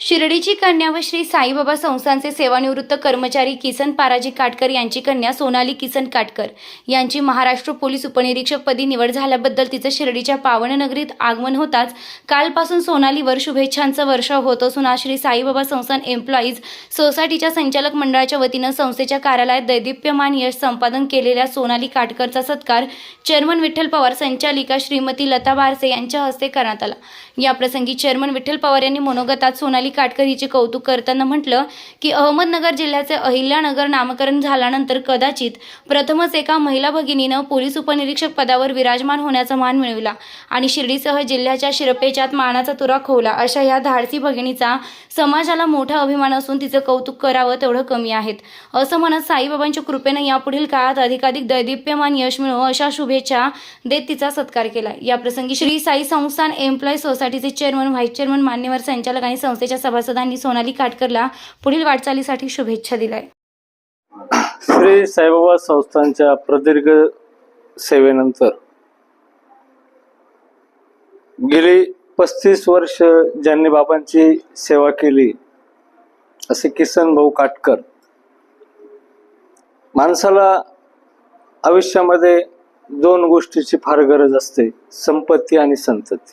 शिर्डीची कन्या व श्री साईबाबा संस्थांचे सेवानिवृत्त कर्मचारी किसन पाराजी काटकर यांची कन्या सोनाली किसन काटकर यांची महाराष्ट्र पोलीस उपनिरीक्षकपदी निवड झाल्याबद्दल तिचं शिर्डीच्या पावननगरीत आगमन होताच कालपासून सोनालीवर शुभेच्छांचं वर्षाव होत असून आज श्री साईबाबा संस्थान एम्प्लॉईज सोसायटीच्या संचालक मंडळाच्या वतीनं संस्थेच्या कार्यालयात दैदिप्यमान यश संपादन केलेल्या सोनाली काटकरचा सत्कार चेअरमन विठ्ठल पवार संचालिका श्रीमती लता बारसे यांच्या हस्ते करण्यात आला. याप्रसंगी चेअरमन विठ्ठल पवार यांनी मनोगतात सोनाली काटकर हिचे कौतुक करताना म्हटलं की अहमदनगर जिल्ह्याचे अहिल्यानगर नामकरण झाल्यानंतर कदाचित प्रथमच एका महिला भगिनीनं पोलीस उपनिरीक्षक पदावर विराजमान होण्याचा मान मिळविला आणि शिर्डीसह जिल्ह्याच्या शिरपेच्यात मानाचा तुरा खोवला. अशा या धाडसी भगिनीचा समाजाला मोठा अभिमान असून तिचं कौतुक करावं तेवढं कमी आहेत. असं म्हणत साईबाबांच्या कृपेनं यापुढील काळात अधिकाधिक दैदिप्यमान यश मिळो अशा शुभेच्छा देत तिचा सत्कार केला. याप्रसंगी श्री साई संस्थान एम्प्लॉई सोसायटीचे चेअरमन व्हाईस चेअरमन मान्यवर संचालक आणि संस्थेच्या सभासदांनी सोनाली काटकरला पुढील वाटचालीसाठी शुभेच्छा दिल्या. श्री साईबाबा संस्थांच्या प्रदीर्घ सेवेनंतर गेली पस्तीस वर्ष ज्यांनी बाबांची सेवा केली असे किसन भाऊ काटकर. माणसाला आयुष्यामध्ये दोन गोष्टीची फार गरज असते संपत्ती आणि संतती.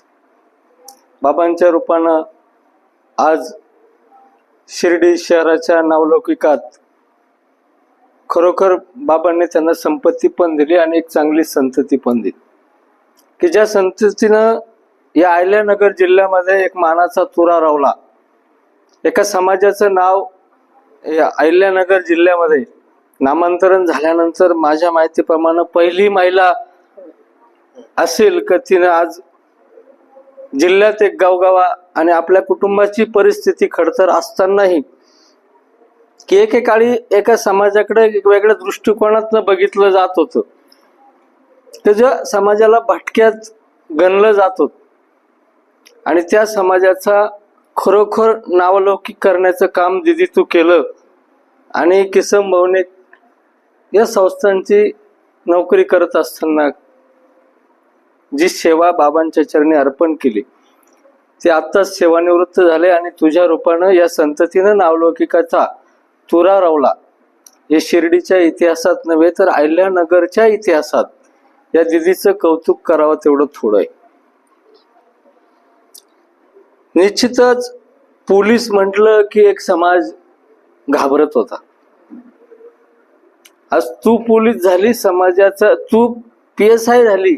बाबांच्या रूपानं आज शिर्डी शहराच्या नावलौकिकात खरोखर बाबांनी त्यांना संपत्ती पण दिली आणि एक चांगली संतती पण दिली. की ज्या संततीनं या अहिल्यानगर जिल्ह्यामध्ये एक मानाचा तुरा रावला. एका समाजाचं नाव या अहिल्यानगर जिल्ह्यामध्ये नामांतरण झाल्यानंतर माझ्या माहितीप्रमाणे पहिली महिला असेल का तिनं आज जिल्ह्यात एक गावगावा आणि आपल्या कुटुंबाची परिस्थिती खडतर असतानाही की एकेकाळी एका समाजाकडे वेगळ्या दृष्टिकोनातनं बघितलं जात होतं. त्याच्या समाजाला भटक्यात गणलं जात होत. आणि त्या समाजाचा खरोखर नावलौकिक करण्याचं काम दिदी तू केलं. आणि किसम भाऊने या संस्थांची नोकरी करत असताना जी सेवा बाबांच्या चरणी अर्पण केली ते आत्ताच सेवानिवृत्त झाले आणि तुझ्या रूपानं या संततीनं नावलौकिकाचा तुरा रावला. हे शिर्डीच्या इतिहासात नव्हे तर अहिल्यानगरच्या इतिहासात या दिदीचं कौतुक करावं तेवढं थोडं आहे. निश्चितच पोलीस म्हटलं की एक समाज घाबरत होता. आज तू पोलीस झाली समाजाचा तू पी एस आय झाली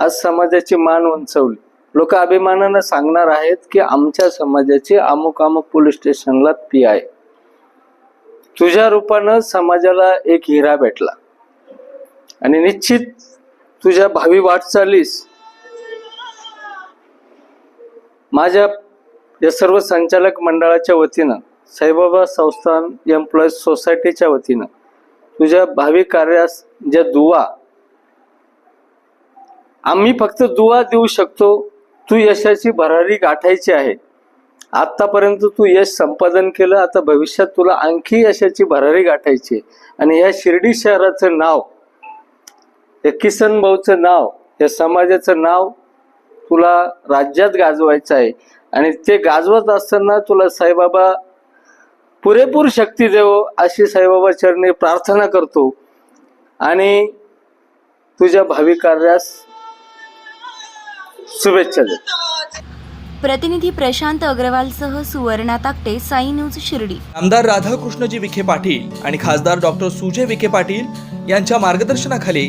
आज समाजाची मान उंचवली. लोक अभिमानानं सांगणार आहेत की आमच्या समाजाचे अमुक अमुक पोलीस स्टेशनला पी आय तुझ्या रूपानं समाजाला एक हिरा भेटला. आणि निश्चित तुझ्या भावी वाटचालीस माझ्या या सर्व संचालक मंडळाच्या वतीनं साईबाबा संस्थान एम्प्लॉईज सोसायटीच्या वतीनं तुझ्या भावी कार्यास ज्या दुवा आम्ही फक्त दुवा देऊ शकतो तू यशाची भरारी गाठायची आहे आत्तापर्यंत तू यश संपादन केलं आता भविष्यात तुला आणखी यशाची भरारी गाठायची आहे. आणि या शिर्डी शहराचं नाव या किसन भाऊचं नाव या समाजाचं नाव तुला राज्यात गाजवायचं आहे. आणि ते गाजवत असताना तुला साईबाबा पुरेपूर शक्ती देव अशी साईबाबा चरणी प्रार्थना करतो. आणि तुझ्या भावी कार्यास शुभेच्छा देतो. प्रतिनिधी प्रशांत अग्रवालसह सुवर्णा ताकटे साई न्यूज शिर्डी. आमदार राधाकृष्णजी विखे पाटील आणि खासदार डॉक्टर सुजय विखे पाटील यांच्या मार्गदर्शनाखाली